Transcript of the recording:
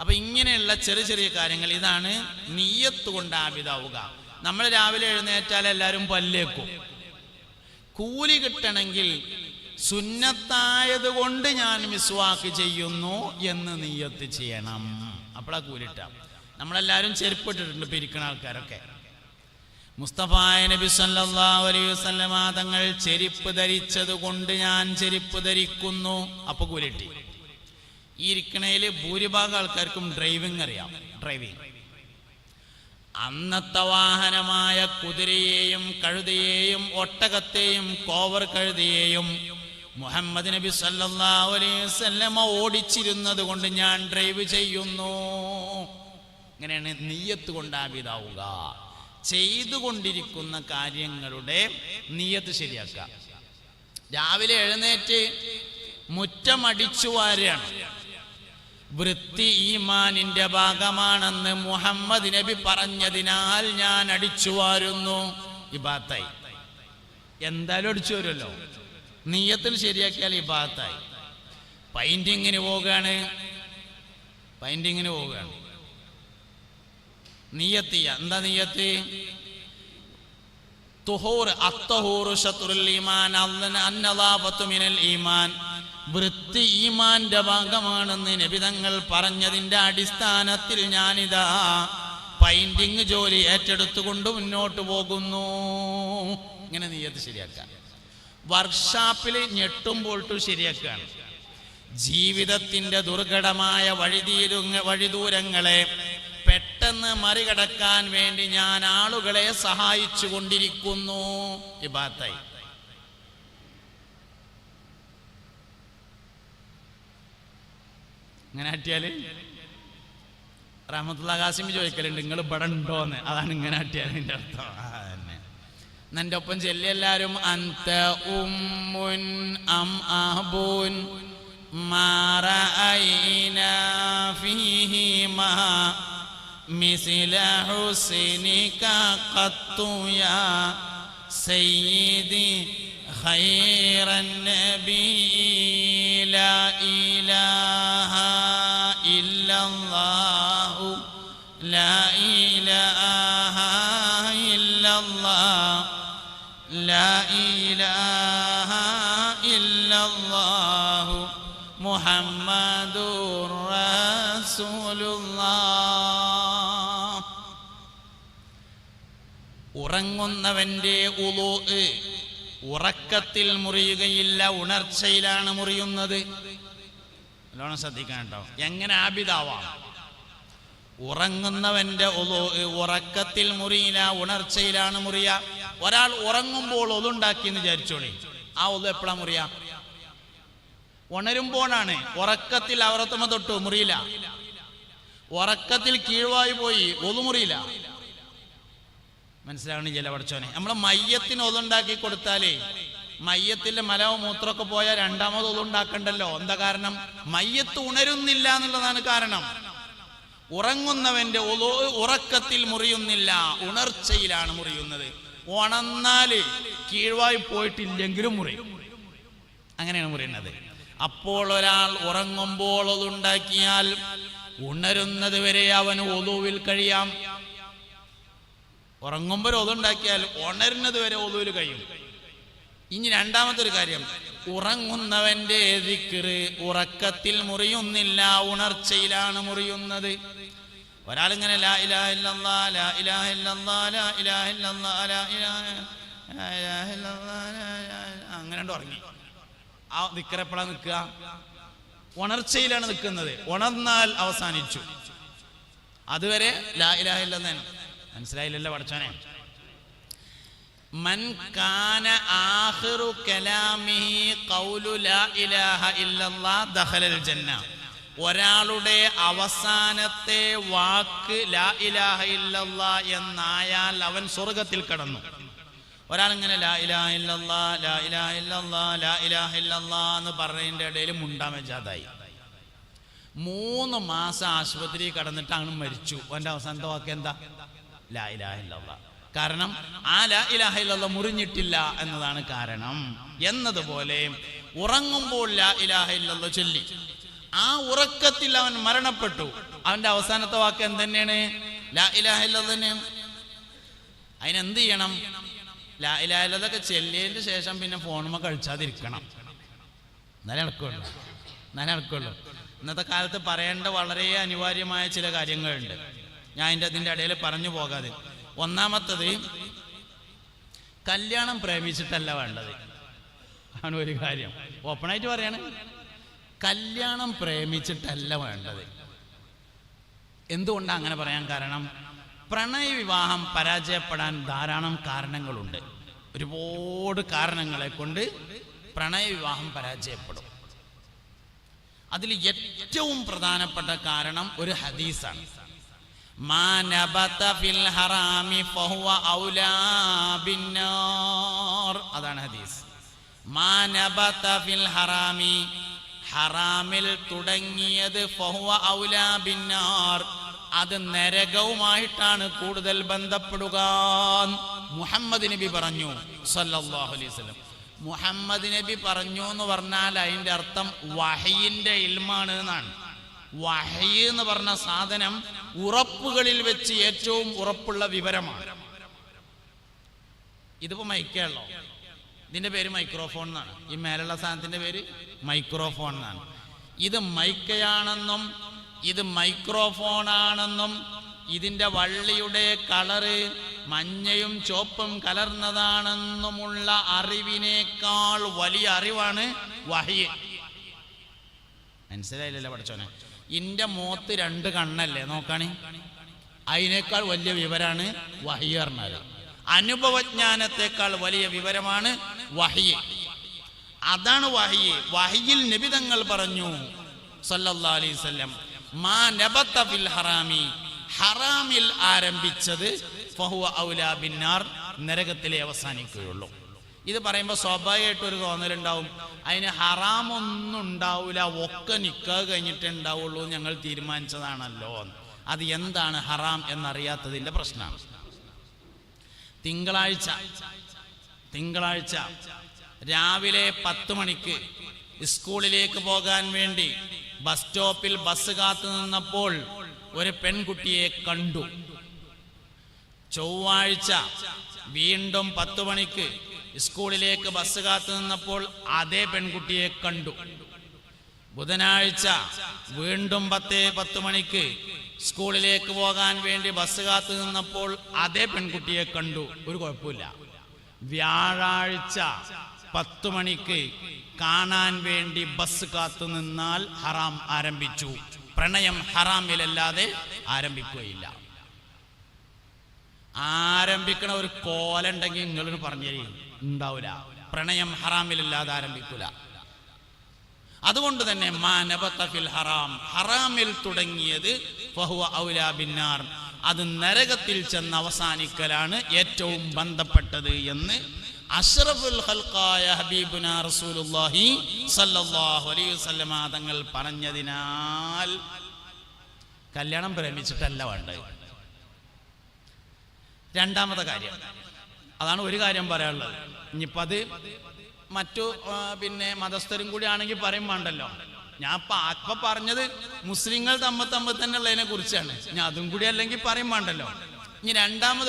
അപ്പൊ ഇങ്ങനെയുള്ള ചെറിയ ചെറിയ കാര്യങ്ങൾ ഇതാണ് നീയത്ത് കൊണ്ട് ആബിതാവുക നമ്മൾ രാവിലെ എഴുന്നേറ്റാൽ എല്ലാവരും പല്ലേക്കും. കൂലി കിട്ടണമെങ്കിൽ സുന്നത്തായത് കൊണ്ട് ഞാൻ മിസ്വാക്ക് ചെയ്യുന്നു എന്ന് നീയത്ത് ചെയ്യണം. അപ്പോഴാ കൂലിട്ട നമ്മളെല്ലാവരും ചെരുപ്പിട്ടിട്ടുണ്ട് പിരിക്കണ ആൾക്കാരൊക്കെ. മുസ്തഫായ നബി സല്ലല്ലാഹു അലൈഹി വസല്ലമ തങ്ങൾ ചെരുപ്പ് ധരിച്ചത് കൊണ്ട് ഞാൻ ചെരുപ്പ് ധരിക്കുന്നു. അപ്പൊ കൂലിട്ടി ഈ ഇരിക്കണയിൽ ഭൂരിഭാഗം ആൾക്കാർക്കും ഡ്രൈവിംഗ് അറിയാം. ഡ്രൈവിംഗ് അന്നത്തെ വാഹനമായ കുതിരയെയും കഴുതയെയും ഒട്ടകത്തെയും കോവർ കഴുതയെയും മുഹമ്മദ് നബി വസല്ലമ ഓടിച്ചിരുന്നത് കൊണ്ട് ഞാൻ ഡ്രൈവ് ചെയ്യുന്നു. ഇങ്ങനെയാണ് നീയത്ത് കൊണ്ടാവിതാവുക ചെയ്തുകൊണ്ടിരിക്കുന്ന കാര്യങ്ങളുടെ നീയത്ത് ശരിയാക്കുക. രാവിലെ എഴുന്നേറ്റ് മുറ്റമടിച്ചു വാരുകയാണ്. വൃത്തി ഈമാനിന്റെ ഭാഗമാണെന്ന് മുഹമ്മദ് നബി പറഞ്ഞതിനാൽ ഞാൻ അടിച്ചു വാരുന്നു. ഇബാത്തായി. എന്തായാലും അടിച്ചു വരുമല്ലോ. നീയത്തിൽ ശരിയാക്കിയാൽ ഇബാത്തായി. പെയിന്റിങ്ങിന് പോവുകയാണ്. പെയിന്റിങ്ങിന് പോവുകയാണ്. നീയത്തിയ എന്താ നീയത്തി? തുഹൂർ അത്തഹൂർ ശത്രുൽ ഈമാൻ അല്ലന- അന്നദാഫത്തു മിനൽ ഈമാൻ. വൃത്തി ഈമാന്റെ ഭാഗമാണെന്ന് നബിതങ്ങൾ പറഞ്ഞതിന്റെ അടിസ്ഥാനത്തിൽ ഞാനിതാ പെയിന്റിങ് ജോലി ഏറ്റെടുത്തുകൊണ്ട് മുന്നോട്ട് പോകുന്നു. ഇങ്ങനെ നീയത്ത് ശരിയാക്കാം വർക്ക്ഷോപ്പിൽ ഞെട്ടുമ്പോൾ ശരിയാക്കുകയാണ്. ജീവിതത്തിന്റെ ദുർഘടമായ വഴിതീരുങ്ങ വഴിദൂരങ്ങളെ പെട്ടെന്ന് മറികടക്കാൻ വേണ്ടി ഞാൻ ആളുകളെ സഹായിച്ചു കൊണ്ടിരിക്കുന്നു ഇബാത്തായി ഇങ്ങനെ ആട്ടിയാല് റഹമത്തുള്ള കാസിമി ചോദിക്കലുണ്ട് നിങ്ങൾ ഇവിടെ ഉണ്ടോന്ന് അതാണ് ഇങ്ങനെ ആട്ടിയാൽ എൻ്റെ അർത്ഥം ആ, തന്നെ. എന്റെ ഒപ്പം ചെല്ലിയെല്ലാരും അന്ത ഉമ്മുൻ അം അഹബൂൻ മാറഅയ്നാ ഫീഹിമാ مثل حسنك قط يا سيدي خير النبي لا إله إلا الله لا إله إلا الله لا إله إلا الله محمد رسول الله ഉറങ്ങുന്നവന്റെ ഉളു ഉറക്കത്തിൽ മുറിയുകയില്ല ഉണർച്ചയിലാണ് മുറിയുന്നത് നല്ലോണം ശ്രദ്ധിക്കണം എങ്ങനെ ആബിതാവാം ഉറങ്ങുന്നവന്റെ ഉറക്കത്തിൽ മുറിയില്ല ഉണർച്ചയിലാണ് മുറിയ. ഒരാൾ ഉറങ്ങുമ്പോൾ ഒതുണ്ടാക്കി എന്ന് വിചാരിച്ചോളി. ആ ഒതു എപ്പോഴാ മുറിയ? ഉണരുമ്പോഴാണ്. ഉറക്കത്തിൽ അവറത്തുമ തൊട്ടു മുറിയില്ല. ഉറക്കത്തിൽ കീഴ്വായി പോയി ഒതു മുറിയില്ല. മനസ്സിലാവണ ചില പഠിച്ചോനെ നമ്മളെ മയ്യത്തിന് ഒതുണ്ടാക്കി കൊടുത്താലേ മയ്യത്തിന്റെ മലവും മൂത്രമൊക്കെ പോയാൽ രണ്ടാമത് ഒതുണ്ടാക്കണ്ടല്ലോ എന്താ കാരണം? മയ്യത്ത് ഉണരുന്നില്ല എന്നുള്ളതാണ് കാരണം. ഉറങ്ങുന്നവന്റെ ഉറക്കത്തിൽ മുറിയുന്നില്ല. ഉണർച്ചയിലാണ് മുറിയുന്നത്. ഉണന്നാൽ കീഴ്വായി പോയിട്ടില്ലെങ്കിലും മുറിയും. അങ്ങനെയാണ് മുറിയുന്നത്. അപ്പോൾ ഒരാൾ ഉറങ്ങുമ്പോൾ അതുണ്ടാക്കിയാൽ ഉണരുന്നത് വരെ അവന് ഒതുവിൽ കഴിയാം. ഉറങ്ങുമ്പോൾ ഒതുണ്ടാക്കിയാൽ ഉണരുന്നത് വരെ ഒതുവിൽ കഴിയും. ഇനി രണ്ടാമത്തെ ഒരു കാര്യം. ഉറങ്ങുന്നവന്റെ ദിക്റ് ഉറക്കത്തിൽ മുറിയുന്നില്ല ഉണർച്ചയിലാണ് മുറിയുന്നത്. ഒരാളിങ്ങനെ ലാ ഇലാ ഇല്ലല്ലാ, ലാ ഇലാഹ ഇല്ലല്ലാ, ലാ ഇലാഹ ഇല്ലല്ലാ, ലാ ഇലാഹ ലാ ഇല്ലല്ലാ, ലാ ഇലാഹ ഇല്ല- അങ്ങനെ ഉറങ്ങി. ആ ദിക്റ് എപ്പോഴാ നിൽക്കുക? ഉണർച്ചയിലാണ് നിൽക്കുന്നത്. ഉണർന്നാൽ അവസാനിച്ചു. അതുവരെ ലാ ഇലാഹ ഇല്ലെന്നാണ് മനസ്സിലായില്ലല്ലോ പഠിച്ചോനെ മൻ കാന ആഖിറു കലാമിഹി ഖൗലു ലാ ഇലാഹ ഇല്ലല്ലാഹ് ദഖലൽ ജന്ന. ഒരാളുടെ അവസാനത്തെ വാക്ക് ലാ ഇലാഹ ഇല്ലല്ലാ എന്നായാൽ അവൻ സ്വർഗത്തിൽ കടന്നു. ഒരാളിങ്ങനെ ലാ ഇലാഹ ഇല്ലല്ലാ ലാ ഇലാഹ ഇല്ലല്ലാ ലാ ഇലാഹ ഇല്ലല്ലാ എന്ന് പറഞ്ഞതിന്റെ ഇടയിൽ മുണ്ടാൻ വെച്ചാതായി മൂന്ന് മാസം ആശുപത്രി കടന്നിട്ട് അങ്ങ് മരിച്ചു. അവന്റെ അവസാനത്തെ വാക്ക് എന്താ? ലാ ഇലാഹ ഇല്ലല്ലാ കാരണം ആ ലാ ഇലാഹ മുറിഞ്ഞിട്ടില്ല എന്നതാണ് കാരണം. എന്നതുപോലെ ഉറങ്ങുമ്പോൾ ലാ ഇലാഹ ചൊല്ലി. ആ ഉറക്കത്തിൽ അവൻ മരണപ്പെട്ടു. അവന്റെ അവസാനത്തെ വാക്ക് എന്തെന്നെയാണ് ലാ ഇലാഹ തന്നെയാണ് അതിനെന്ത് ചെയ്യണം? ലാ ഇലാഹ ഇല്ലല്ലാഹൊക്കെ ചെല്ലിയതിന് ശേഷം പിന്നെ ഫോണുമ്മ കഴിച്ചാതിരിക്കണം എന്നാലേ നടക്കുള്ളൂ. എന്നാലേ നടക്കുള്ളൂ. ഇന്നത്തെ കാലത്ത് പറയേണ്ട വളരെ അനിവാര്യമായ ചില കാര്യങ്ങളുണ്ട്. ഞാൻ അതിന്റെ അതിന്റെ ഇടയിൽ പറഞ്ഞു പോകാതെ. ഒന്നാമത്തത് കല്യാണം പ്രേമിച്ചിട്ടല്ല വേണ്ടത്. ആണ് ഒരു കാര്യം. ഓപ്പണായിട്ട് പറയാണ്. കല്യാണം പ്രേമിച്ചിട്ടല്ല വേണ്ടത്. എന്തുകൊണ്ടാണ് അങ്ങനെ പറയാൻ കാരണം? പ്രണയ വിവാഹം പരാജയപ്പെടാൻ ധാരാളം കാരണങ്ങളുണ്ട്. ഒരുപാട് കാരണങ്ങളെ കൊണ്ട് പ്രണയ വിവാഹം പരാജയപ്പെടും. അതിൽ ഏറ്റവും പ്രധാനപ്പെട്ട കാരണം ഒരു ഹദീസാണ്. നബത ഫിൽ ഹറാമി ഫഹുവ ഔലാ ബിന്നാർ അതാണ് ഹദീസ്. മാ ഫിൽ ഹറാമി ഹറാമിൽ തുടങ്ങിയത് ഫഹുവ ഔലാ ബിന്നാർ അത് നരകവുമായിട്ടാണ് കൂടുതൽ ബന്ധപ്പെടുക മുഹമ്മദ് നബി പറഞ്ഞു സല്ലല്ലാഹു അലൈഹി വസല്ലം. മുഹമ്മദ് നബി പറഞ്ഞു എന്ന് പറഞ്ഞാൽ അതിന്റെ അർത്ഥം വഹയിന്റെ ഇൽമാണ് എന്നാണ്. വഹയ് എന്ന് പറഞ്ഞ സാധനം ഉറപ്പുകളിൽ വെച്ച് ഏറ്റവും ഉറപ്പുള്ള വിവരമാണ്. ഇതിപ്പോ മൈക്കാണല്ലോ ഇതിന്റെ പേര് മൈക്രോഫോൺ എന്നാണ്. ഈ മേലുള്ള സാധനത്തിന്റെ പേര് മൈക്രോഫോൺ എന്നാണ്. ഇത് മൈക്കയാണെന്നും ഇത് മൈക്രോഫോൺ ആണെന്നും ഇതിന്റെ വള്ളിയുടെ കളറ് മഞ്ഞയും ചോപ്പും കലർന്നതാണെന്നുമുള്ള അറിവിനേക്കാൾ വലിയ അറിവാണ് വഹി. മനസ്സിലായില്ലല്ലോ പഠിച്ചോനെ ഇന്റെ മോത്ത് രണ്ട് കണ്ണല്ലേ നോക്കണേ. അതിനേക്കാൾ വലിയ വിവരാണ് വഹി പറഞ്ഞത്. അനുഭവജ്ഞാനത്തെക്കാൾ വലിയ വിവരമാണ് വഹിയ അതാണ് വഹിയ വഹിയിൽ നിബിതങ്ങൾ പറഞ്ഞു അലൈഹി മാ ഫിൽ ഹറാമി. ഹറാമിൽ ആരംഭിച്ചത് ഫഹുവ ഔലാ ബിന്നാർ അവസാനിക്കുകയുള്ളൂ. ഇത് പറയുമ്പോൾ സ്വാഭാവികമായിട്ട് ഒരു തോന്നലുണ്ടാവും. അതിന് ഹറാമൊന്നും ഉണ്ടാവില്ല ഒക്കെ നിൽക്കുക കഴിഞ്ഞിട്ടേ ഉണ്ടാവുള്ളൂ എന്ന് ഞങ്ങൾ തീരുമാനിച്ചതാണല്ലോ. അത് എന്താണ് ഹറാം എന്നറിയാത്തതിന്റെ പ്രശ്നമാണ്. തിങ്കളാഴ്ച തിങ്കളാഴ്ച രാവിലെ പത്ത് മണിക്ക് സ്കൂളിലേക്ക് പോകാൻ വേണ്ടി ബസ് സ്റ്റോപ്പിൽ ബസ് കാത്തു നിന്നപ്പോൾ ഒരു പെൺകുട്ടിയെ കണ്ടു. ചൊവ്വാഴ്ച വീണ്ടും പത്ത് മണിക്ക് സ്കൂളിലേക്ക് ബസ് കാത്തു നിന്നപ്പോൾ അതേ പെൺകുട്ടിയെ കണ്ടു. ബുധനാഴ്ച വീണ്ടും പത്തേ പത്ത് മണിക്ക് സ്കൂളിലേക്ക് പോകാൻ വേണ്ടി ബസ് കാത്തു നിന്നപ്പോൾ അതേ പെൺകുട്ടിയെ കണ്ടു. ഒരു കുഴപ്പമില്ല. വ്യാഴാഴ്ച പത്ത് മണിക്ക് കാണാൻ വേണ്ടി ബസ് കാത്തു നിന്നാൽ ഹറാം ആരംഭിച്ചു. പ്രണയം ഹറാമിലല്ലാതെ ആരംഭിക്കുകയില്ല. ആരംഭിക്കണ ഒരു കോലുണ്ടെങ്കിൽ നിങ്ങളൊന്ന് പറഞ്ഞു ഉണ്ടാവില്ല പ്രണയം ഹറാമിലല്ലാതെ ആരംഭിക്കൂല. അതുകൊണ്ട് തന്നെ മാനബത്തഫിൽ ഹറാം ഹറാമിൽ തുടങ്ങിയത് ഫഹുവ ഔലാ ബിന്നാർ. അത് നരകത്തിൽ ചെന്ന് അവസാനിക്കലാണ് ഏറ്റവും ബന്ധപ്പെട്ടത് എന്ന് അഷ്റഫുൽ വസല്ലമ തങ്ങൾ പറഞ്ഞതിനാൽ കല്യാണം പ്രേമിച്ചിട്ടല്ല വേണ്ടത്. രണ്ടാമത്തെ കാര്യം. അതാണ് ഒരു കാര്യം പറയാനുള്ളത്. ഇനിയിപ്പോൾ അത് മറ്റു പിന്നെ മതസ്ഥരും കൂടി ആണെങ്കിൽ പറയും വേണ്ടല്ലോ. ഞാൻ ഇപ്പൊ പറഞ്ഞത് മുസ്ലിങ്ങൾ തമ്മ തമ്മിൽ തന്നെ ഉള്ളതിനെ കുറിച്ചാണ്. ഞാൻ അതും കൂടി അല്ലെങ്കിൽ പറയും വേണ്ടല്ലോ. ഇനി രണ്ടാമത്